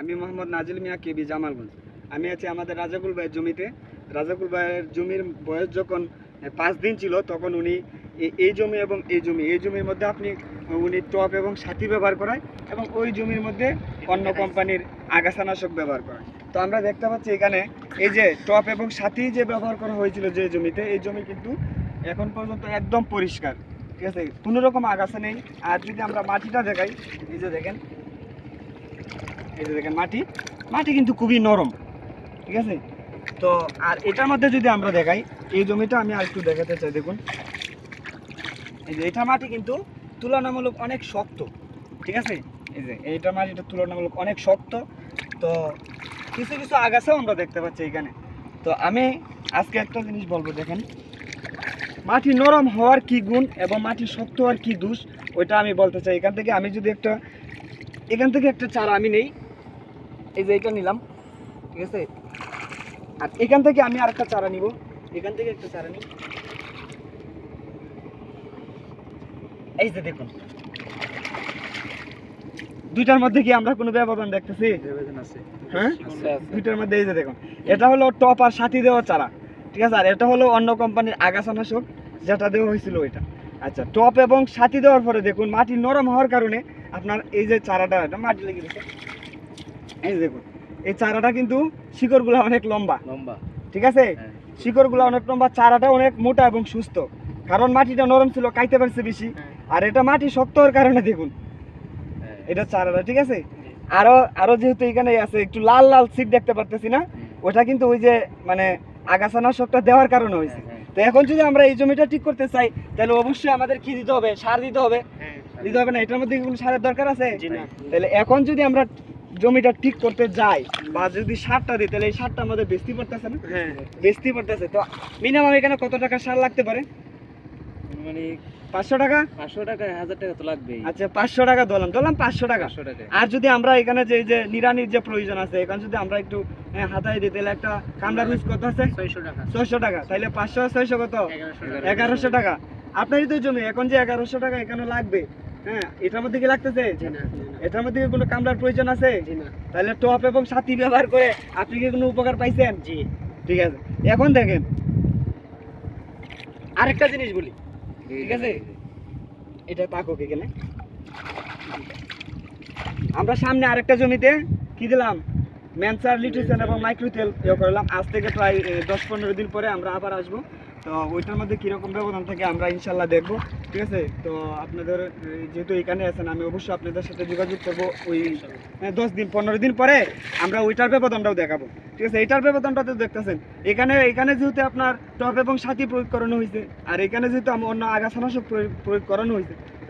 আমি মোহাম্মদ নাজিল মিয়া, কেবি জামালগঞ্জ। আমি আছি আমাদের রাজাকুল ভাইয়ের জমিতে। রাজাকুল ভাইয়ের জমির বয়স যখন পাঁচ দিন ছিল, তখন উনি এই জমি এবং এই জমি, এই জমির মধ্যে আপনি উনি টপ এবং সাথী ব্যবহার করায় এবং ওই জমির মধ্যে অন্য কোম্পানির আগাছানাশক ব্যবহার করায়। তো আমরা দেখতে পাচ্ছি এখানে এই যে টপ এবং সাথী যে ব্যবহার করা হয়েছিল যে জমিতে, এই জমি কিন্তু এখন পর্যন্ত একদম পরিষ্কার। ঠিক আছে? কোনো রকম আগাছা নেই। আর যদি আমরা মাটিটা দেখাই, এই যে দেখেন এই যে দেখেন, মাটি মাটি কিন্তু খুবই নরম, ঠিক আছে? তো, আর এটার মধ্যে যদি আমরা দেখাই, এই জমিটা আমি আর একটু দেখাতে চাই, দেখুন। এই যে, এটা মাটি কিন্তু তুলনামূলক অনেক শক্ত, ঠিক আছে? এই যে, এইটা মাটিটা তুলনামূলক অনেক শক্ত। তো, কিছু কিছু আগাছাও আমরা দেখতে পাচ্ছি এখানে। তো, আমি আজকে একটা জিনিস বলব, দেখেন। মাটি নরম হওয়ার কি গুণ এবং মাটি শক্ত হওয়ার কি দোষ, ওইটা আমি বলতে চাই। এখান থেকে আমি যদি একটা, এখান থেকে একটা চারা আমি নেই এই যে এটা নিলাম ঠিক আছে? আর এখান থেকে আমি আরেকটা চারা নিব। এখান থেকে একটা চারা নিই এই যে দেখুন। দুইটার মধ্যে কি আমরা কোনো ব্যবধান দেখতেছি? হ্যাঁ? দুইটার মধ্যে এই যে দেখুন। এটা হলো টপ আর সাথী দেওয়া চারা ঠিক আছে? আর এটা হলো অন্য কোম্পানির আগাছানাশক যেটা দেওয়া হয়েছিল ওইটা। আচ্ছা টপ এবং সাথী দেওয়ার পরে দেখুন মাটি নরম হওয়ার কারণে আপনার এই যে চারাটা এটা মাটি লেগে গেছে। এই দেখুন এই চারাটা কিন্তু শিকড়গুলো অনেক লম্বা। লম্বা। ঠিক আছে? হ্যাঁ। শিকড়গুলো অনেক লম্বা চারাটা অনেক মোটা এবং সুস্থ। কারণ মাটিটা নরম ছিল খাইতে পারছে বেশি। আর এটা মাটি শক্ত হওয়ার কারণে দেখুন হ্যাঁ। এটা চারাটা ঠিক আছে? আরও আরও যেহেতু এখানে আছে একটু লাল লাল সিট দেখতে পারতেছি না? ওটা কিন্তু ওই যে মানে আগাছানাশকটা দেওয়ার কারণে হয়েছে। হ্যাঁ, তো এখন যদি আমরা এই জমিটা ঠিক করতে চাই তাহলে অবশ্যই আমাদের কি দিতে হবে? সার দিতে হবে। দিতে হবে না? এটার মধ্যে কোনো সারের দরকার আছে? তাহলে এখন যদি আমরা জমিটা ঠিক করতে যাই বা যদি সারটা দিই তাহলে এই সারটা আমাদের বেশি পড়তেছে না? হ্যাঁ। বেশি পড়তেছে তো মিনিমাম এখানে কত টাকা সার লাগতে পারে? মানে পাঁচশো টাকা? পাঁচশো টাকা হাজার টাকা তো লাগবেই। আচ্ছা পাঁচশো টাকা ধরলাম ধরলাম পাঁচশো টাকা। টাকা। আর যদি আমরা এখানে যে যে নিরানির যে প্রয়োজন আছে এখানে যদি আমরা একটু হাতায় দিই তাহলে একটা কত আছে? ছয়শো টাকা। ছয়শো টাকা। তাহলে পাঁচশো ছয়শো কত? এগারোশো এগারোশো টাকা। আপনারই তো জমি এখন যে এগারোশো টাকা এখানে লাগবে হ্যাঁ এটার মধ্যে কি লাগতেছে? এটার মধ্যে কোনো কামলার প্রয়োজন আছে? তাহলে টপ এবং সাথী ব্যবহার করে আপনি কি কোনো উপকার পাইছেন? জি। ঠিক আছে। এখন দেখেন। আরেকটা জিনিস বলি। ঠিক আছে? এটা তাকক এখানে। আমরা সামনে আরেকটা জমিতে কি দিলাম? ম্যানসার লিট্রিশন এবং মাইক্রোতেল ইয়ে করলাম। আজ থেকে প্রায় দশ পনেরো দিন পরে আমরা আবার আসব। তো ওইটার মধ্যে কীরকম ব্যবধান থাকে আমরা ইনশাল্লাহ দেখব, ঠিক আছে? তো আপনাদের যেহেতু এখানে আছেন, আমি অবশ্যই আপনাদের সাথে যোগাযোগ করব ওই দশ দিন, পনেরো দিন পরে আমরা ওইটার ব্যবধানটাও দেখাবো, ঠিক আছে? এটার ব্যবধানটা তো দেখতেছেন, এখানে এখানে যেহেতু আপনার টপ এবং সাথী প্রয়োগ করানো হয়েছে, আর এখানে যেহেতু আমি অন্য আগাছানাশক প্রয়োগ করানো হয়েছে